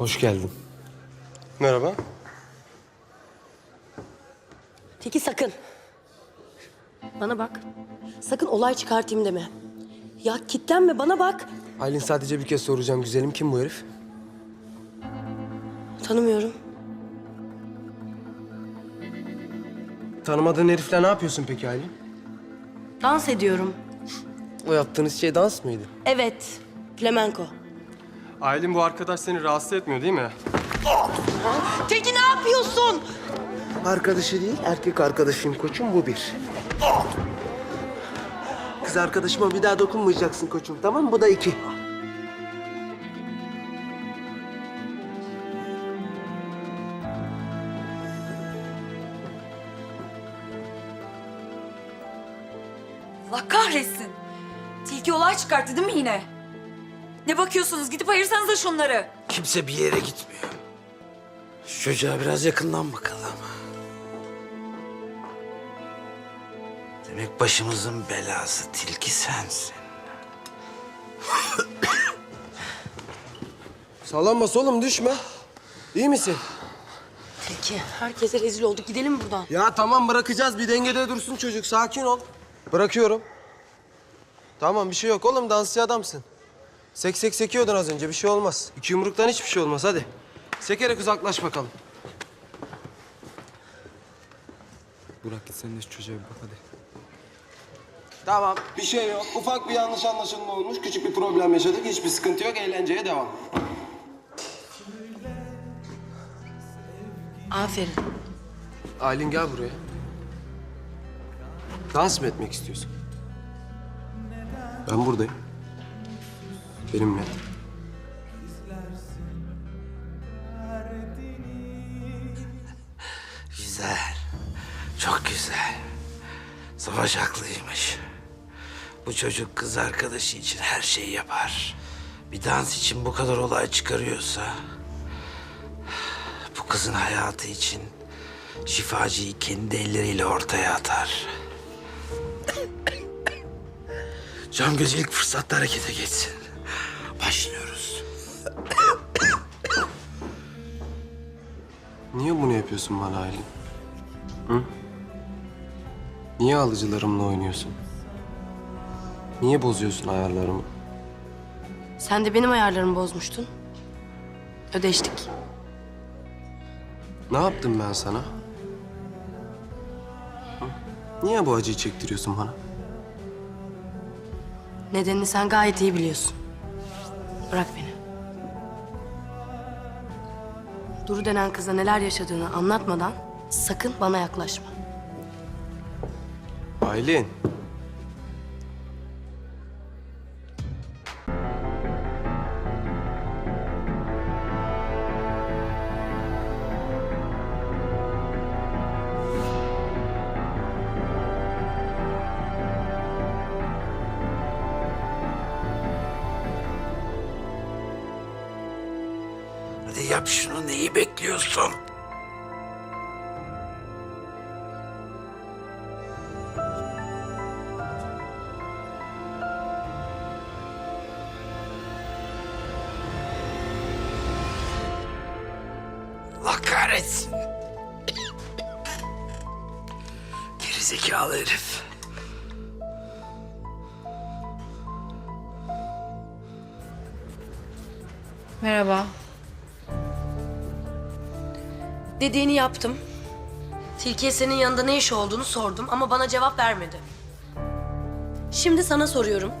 Hoş geldin. Merhaba. Teki sakın. Bana bak. Sakın olay çıkartayım deme. Ya kitlenme bana bak. Aylin sadece bir kez soracağım güzelim. Kim bu herif? Tanımıyorum. Tanımadığın herifle ne yapıyorsun peki Aylin? Dans ediyorum. O yaptığınız şey dans mıydı? Evet. Flamenco. Aylin bu arkadaş seni rahatsız etmiyor değil mi? Teki ne yapıyorsun? Arkadaşı değil, erkek arkadaşım koçum bu bir. Kız arkadaşıma bir daha dokunmayacaksın koçum tamam mı? Bu da iki. Allah kahretsin. Tilki olay çıkarttı değil mi yine? Ne bakıyorsunuz? Gidip ayırsanıza şunları. Kimse bir yere gitmiyor. Şu çocuğa biraz yakından bakalım. Demek başımızın belası tilki sensin. Sallanma oğlum düşme. İyi misin? Teki herkese rezil olduk. Gidelim buradan. Ya tamam bırakacağız. Bir dengede dursun çocuk. Sakin ol. Bırakıyorum. Tamam bir şey yok oğlum. Dansçı adamsın. Sek sek sekiyordun az önce. Bir şey olmaz. İki yumruktan hiçbir şey olmaz. Hadi. Sekerek uzaklaş bakalım. Burak git sen de şu çocuğa bir bak hadi. Tamam. Bir şey yok. Ufak bir yanlış anlaşılma olmuş. Küçük bir problem yaşadık. Hiçbir sıkıntı yok. Eğlenceye devam. Aferin. Aylin gel buraya. Dans mı etmek istiyorsun? Ben buradayım. Benimle. Güzel. Çok güzel. Savaş haklıymış. Bu çocuk kız arkadaşı için her şeyi yapar. Bir dans için bu kadar olay çıkarıyorsa... ...bu kızın hayatı için şifacıyı kendi elleriyle ortaya atar. Cam göz ilk fırsatta harekete geçsin. Başlıyoruz. Niye bunu yapıyorsun bana Aylin? Hı? Niye alıcılarımla oynuyorsun? Niye bozuyorsun ayarlarımı? Sen de benim ayarlarımı bozmuştun. Ödeştik. Ne yaptım ben sana? Hı? Niye bu acıyı çektiriyorsun bana? Nedenini sen gayet iyi biliyorsun. Bırak beni. Duru denen kıza neler yaşadığını anlatmadan sakın bana yaklaşma. Aylin. Kahretsin. Gerizekalı herif. Merhaba. Dediğini yaptım. Tilkiye senin yanında ne iş olduğunu sordum ama bana cevap vermedi. Şimdi sana soruyorum.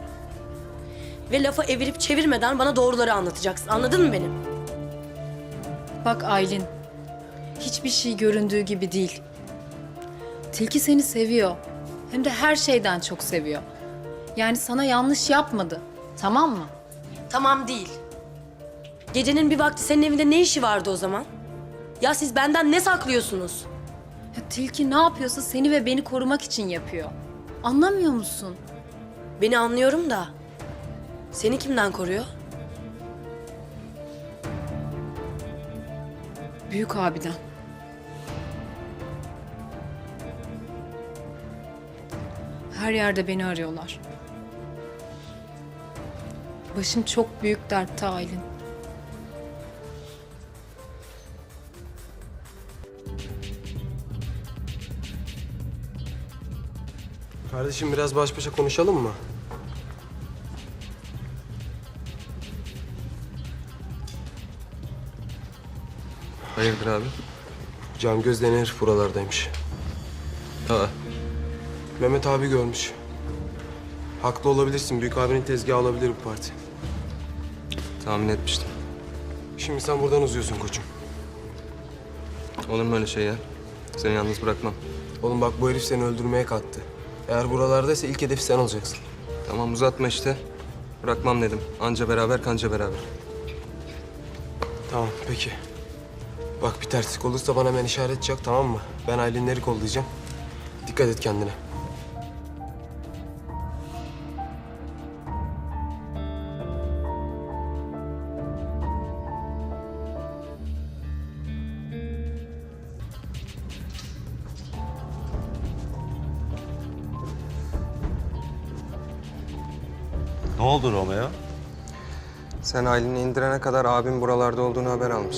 Ve lafa evirip çevirmeden bana doğruları anlatacaksın. Anladın mı beni? Bak Aylin, hiçbir şey göründüğü gibi değil. Tilki seni seviyor. Hem de her şeyden çok seviyor. Yani sana yanlış yapmadı. Tamam mı? Tamam değil. Gecenin bir vakti senin evinde ne işi vardı o zaman? Ya siz benden ne saklıyorsunuz? Ya, tilki ne yapıyorsa seni ve beni korumak için yapıyor. Anlamıyor musun? Beni anlıyorum da. Seni kimden koruyor? Büyük abiden. Her yerde beni arıyorlar. Başım çok büyük dertte Aylin. Kardeşim biraz baş başa konuşalım mı? Hayırdır abi? Can Göz denen herif buralardaymış. Mehmet abi görmüş. Haklı olabilirsin. Büyük abinin tezgahı olabilir bu parti. Tahmin etmiştim. Şimdi sen buradan uzuyorsun koçum. Olur mu öyle şey ya? Seni yalnız bırakmam. Oğlum bak bu herif seni öldürmeye kalktı. Eğer buralardaysa ilk hedefi sen olacaksın. Tamam uzatma işte. Bırakmam dedim. Anca beraber kanca beraber. Tamam peki. Bak bir terslik olursa bana hemen işaret çak tamam mı? Ben Aylinleri kollayacağım. Dikkat et kendine. Ne oldu Romeo? Sen Aylin'i indirene kadar abim buralarda olduğunu haber almış.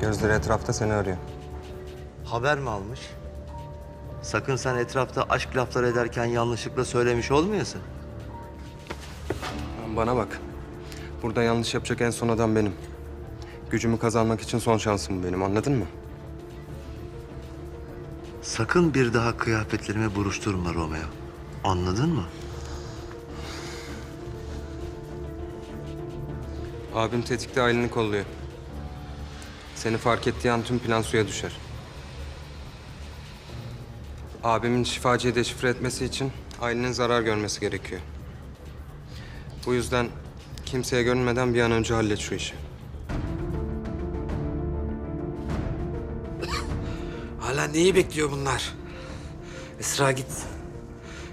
Gözleri etrafta seni arıyor. Haber mi almış? Sakın sen etrafta aşk lafları ederken yanlışlıkla söylemiş olmayasın. Lan Bana bak. Burada yanlış yapacak en son adam benim. Gücümü kazanmak için son şansım benim anladın mı? Sakın bir daha kıyafetlerimi buruşturma Romeo. Anladın mı? Abim tetikte Aylin'i kolluyor. Seni fark ettiği an tüm plan suya düşer. Abimin şifacıyı deşifre etmesi için Aylin'in zarar görmesi gerekiyor. Bu yüzden kimseye görünmeden bir an önce hallet şu işi. Hala neyi bekliyor bunlar? Esra git.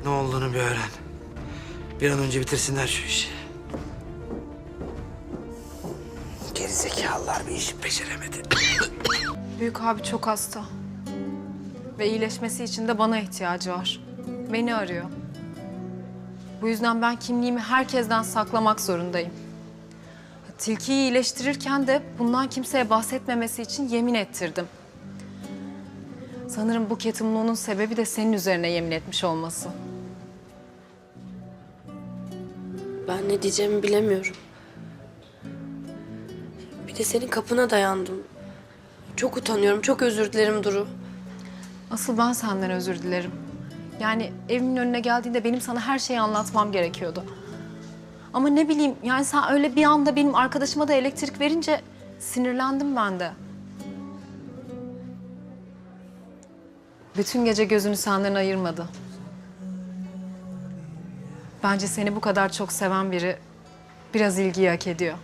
Ne olduğunu bir öğren. Bir an önce bitirsinler şu işi. Bir işi beceremedi. Büyük abi çok hasta. Ve iyileşmesi için de bana ihtiyacı var. Beni arıyor. Bu yüzden ben kimliğimi herkesten saklamak zorundayım. Tilkiyi iyileştirirken de bundan kimseye bahsetmemesi için yemin ettirdim. Sanırım bu ketumluğunun sebebi de senin üzerine yemin etmiş olması. Ben ne diyeceğimi bilemiyorum. Bir de senin kapına dayandım. Çok utanıyorum, çok özür dilerim Duru. Asıl ben senden özür dilerim. Yani evimin önüne geldiğinde benim sana her şeyi anlatmam gerekiyordu. Ama ne bileyim yani sen öyle bir anda benim arkadaşıma da elektrik verince sinirlendim ben de. Bütün gece gözünü senden ayırmadı. Bence seni bu kadar çok seven biri biraz ilgiyi hak ediyor.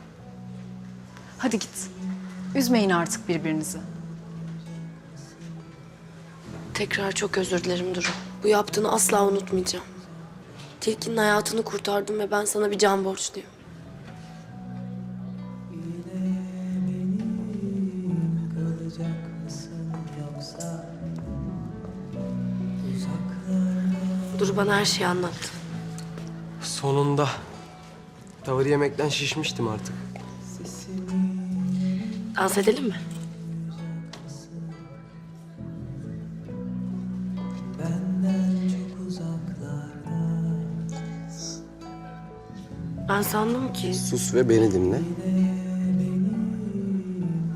Hadi git. Üzmeyin artık birbirinizi. Tekrar çok özür dilerim Duru. Bu yaptığını asla unutmayacağım. Tilkinin hayatını kurtardım ve ben sana bir can borçluyum. Duru bana her şeyi anlattı. Sonunda. Tavır yemekten şişmiştim artık. Dans edelim mi? Ben sandım ki Sus ve beni dinle.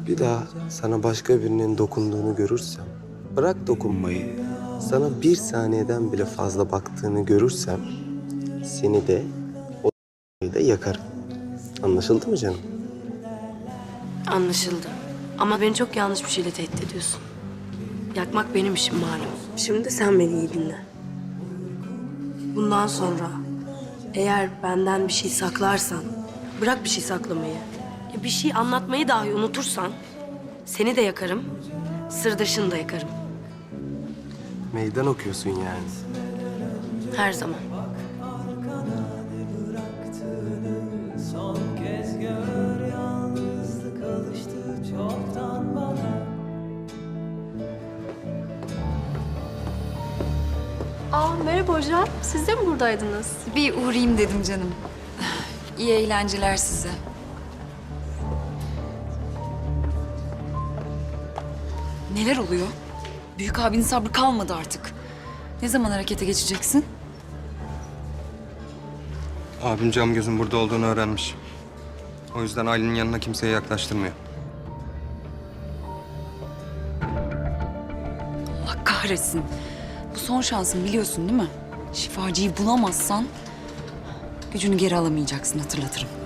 Bir daha sana başka birinin dokunduğunu görürsem, bırak dokunmayı, sana bir saniyeden bile fazla baktığını görürsem, seni de o da yakarım. Anlaşıldı mı canım? Anlaşıldı. Ama beni çok yanlış bir şeyle tehdit ediyorsun. Yakmak benim işim malum. Şimdi sen beni iyi dinle. Bundan sonra eğer benden bir şey saklarsan, bırak bir şey saklamayı. Ya bir şey anlatmayı dahi unutursan seni de yakarım, sırdaşını da yakarım. Meydan okuyorsun yani. Her zaman. Hocam. Siz de mi buradaydınız? Bir uğrayayım dedim canım. İyi eğlenceler size. Neler oluyor? Büyük abinin sabrı kalmadı artık. Ne zaman harekete geçeceksin? Abim cam gözün burada olduğunu öğrenmiş. O yüzden Aylin'in yanına kimseyi yaklaştırmıyor. Allah kahretsin. Bu son şansın biliyorsun değil mi? Şifacıyı bulamazsan gücünü geri alamayacaksın hatırlatırım.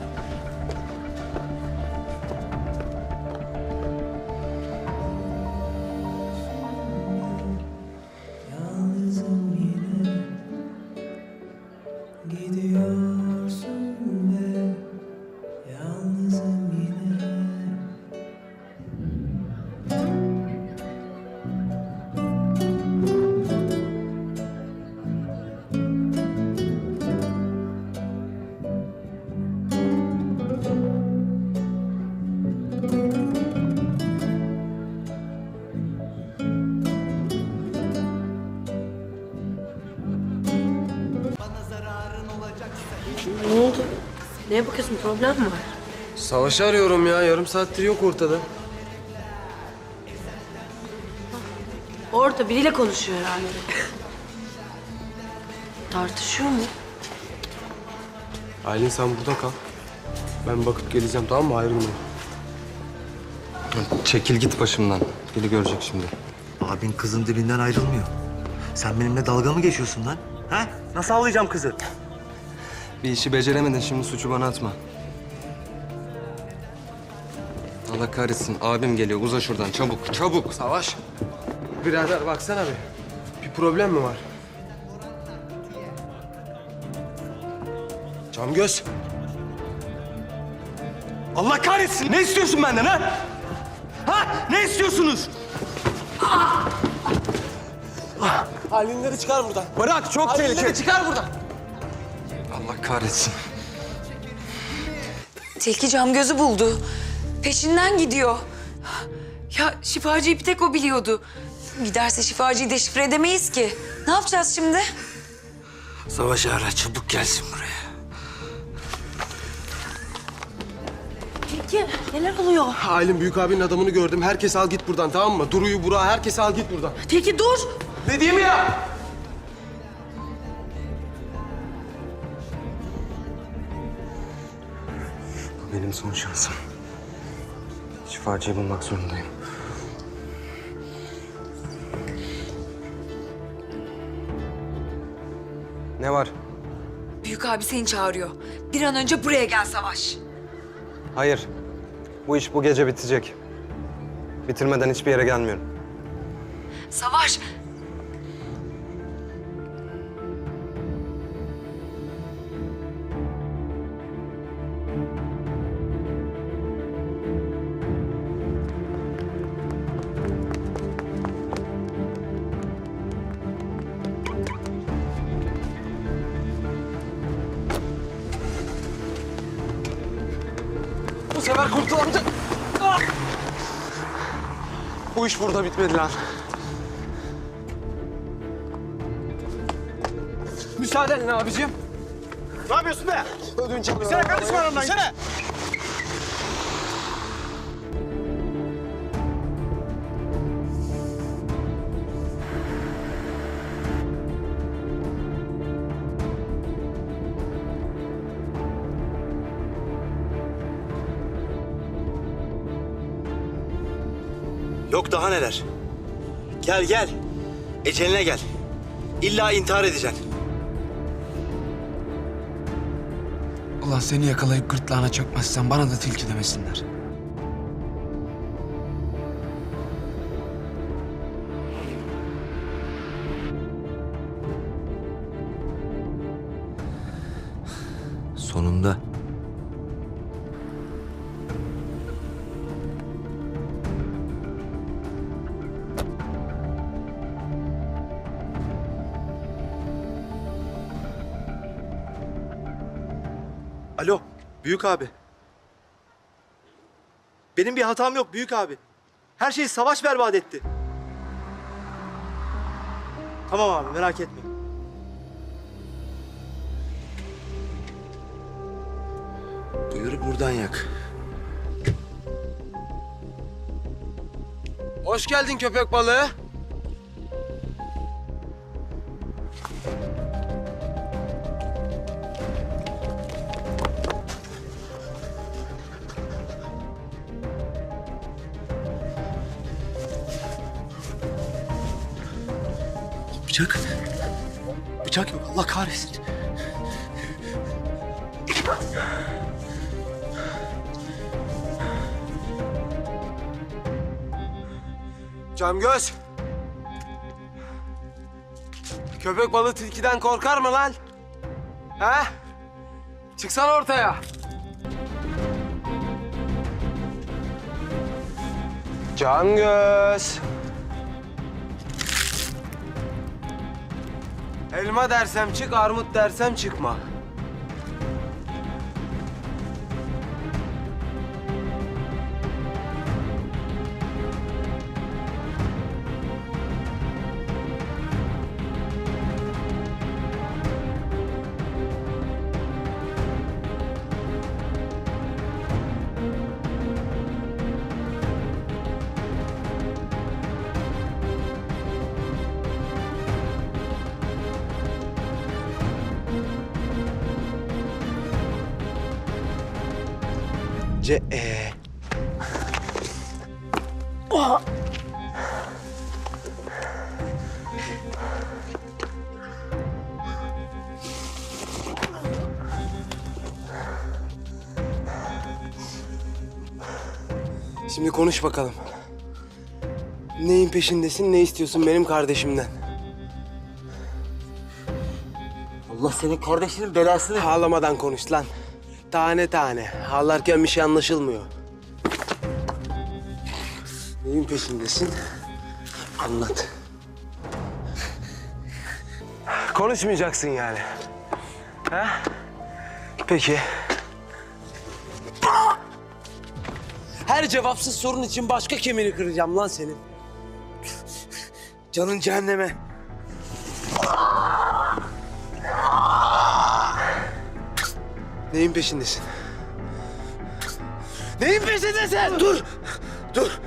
Neye bakıyorsun? Problem mi var? Savaşı arıyorum ya. Yarım saattir yok ortada. Orada biriyle konuşuyor herhalde. Tartışıyor mu? Aylin sen burada kal. Ben bakıp geleceğim tamam mı? Ayrılmayın. Çekil git başımdan. Biri görecek şimdi. Abin kızın dibinden ayrılmıyor. Sen benimle dalga mı geçiyorsun lan? Ha? Nasıl avlayacağım kızı? Bir işi beceremedin şimdi suçu bana atma. Allah kahretsin abim geliyor uza şuradan çabuk çabuk. Savaş. Birader baksana bir. Bir problem mi var? Cam göz. Allah kahretsin. Ne istiyorsun benden ha? Ha? Ne istiyorsunuz? Aylinleri çıkar buradan. Bırak çok tehlikeli. çıkar buradan. Kahretsin. Tilki cam gözü buldu. Peşinden gidiyor. Ya şifacıyı bir tek o biliyordu. Giderse şifacıyı deşifre edemeyiz ki. Ne yapacağız şimdi? Savaşı ara çabuk gelsin buraya. Tilki neler oluyor? Aylin büyük abinin adamını gördüm. Herkes al git buradan tamam mı? Duru'yu, Burak'ı herkes al git buradan. Tilki dur! Dediğimi yap. Bu benim son şansım. Şifacıyı bulmak zorundayım. Ne var? Büyük abi seni çağırıyor. Bir an önce buraya gel Savaş. Hayır. Bu iş bu gece bitecek. Bitirmeden hiçbir yere gelmiyorum. Savaş. Sefer kurtulamayacak. Ah! Bu iş burada bitmedi lan. Müsaadenle abicim. Ne yapıyorsun be? Ödünç alıyorum. Sen kardeşim aramdan. Sen Yok daha neler. Gel gel. Eceline gel. İlla intihar edeceksin. Ulan seni yakalayıp gırtlağına çökmezsen bana da tilki demesinler. Sonunda. Büyük abi. Benim bir hatam yok büyük abi. Her şeyi savaş berbat etti. Tamam abi merak etme. Duyuru buradan yak. Hoş geldin köpek balığı. Camgöz. Köpek balığı tilkiden korkar mı lan? He? Çıksana ortaya. Camgöz. Elma dersem çık, armut dersem çıkma. C E. Şimdi konuş bakalım. Neyin peşindesin, ne istiyorsun benim kardeşimden? Allah senin kardeşinin belasını... Ağlamadan konuş lan. Tane tane. Ağlarken bir şey anlaşılmıyor. Neyin peşindesin? Anlat. Konuşmayacaksın yani. Ha? Peki. Her cevapsız sorun için başka kemiğini kıracağım lan senin. Canın cehenneme. Neyin peşindesin? Neyin peşindesin? Dur! Dur!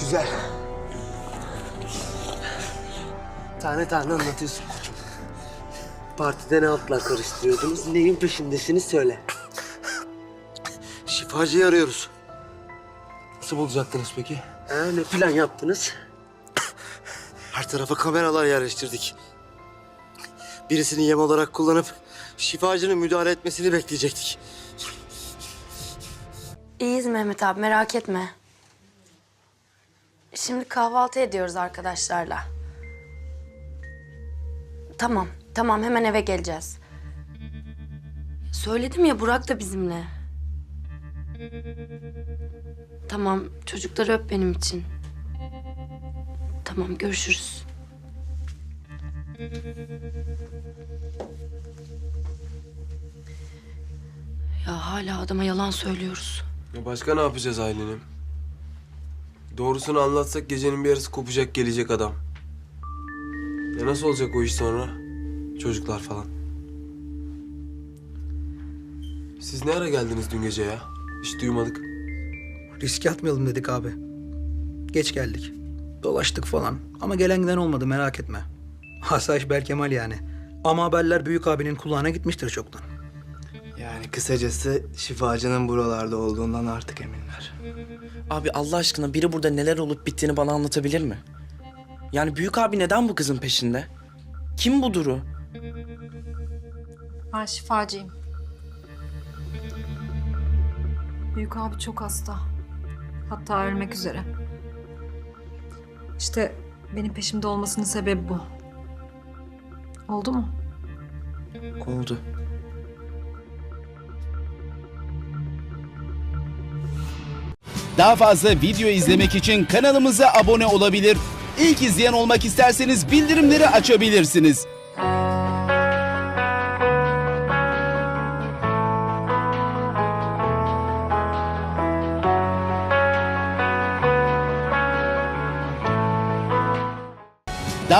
Güzel. Tane tane anlatıyorsun koçum. Partide ne altlar karıştırıyordunuz? Neyin peşindesiniz söyle. Şifacıyı arıyoruz. Nasıl bulacaktınız peki? Ha, ne plan yaptınız? Her tarafa kameralar yerleştirdik. Birisini yem olarak kullanıp şifacının müdahale etmesini bekleyecektik. İyiyiz Mehmet abi merak etme. Şimdi kahvaltı ediyoruz arkadaşlarla. Tamam, tamam hemen eve geleceğiz. Söyledim ya Burak da bizimle. Tamam, çocukları öp benim için. Tamam, görüşürüz. Ya hala adama yalan söylüyoruz. Ya başka ne yapacağız Aylin'im? Doğrusunu anlatsak gecenin bir yarısı kopacak gelecek adam. Ya nasıl olacak o iş sonra? Çocuklar falan. Siz ne ara geldiniz dün gece ya? Hiç duymadık. Riske atmayalım dedik abi. Geç geldik. Dolaştık falan. Ama gelen giden olmadı merak etme. Asayiş Berkemal yani. Ama haberler büyük abinin kulağına gitmiştir çoktan. Yani kısacası şifacının buralarda olduğundan artık eminler. Abi Allah aşkına biri burada neler olup bittiğini bana anlatabilir mi? Yani büyük abi neden bu kızın peşinde? Kim bu Duru? Ben şifacıyım. Büyük abi çok hasta. Hatta ölmek üzere. İşte benim peşimde olmasının sebebi bu. Oldu mu? Oldu. Daha fazla video izlemek için kanalımıza abone olabilir. İlk izleyen olmak isterseniz bildirimleri açabilirsiniz.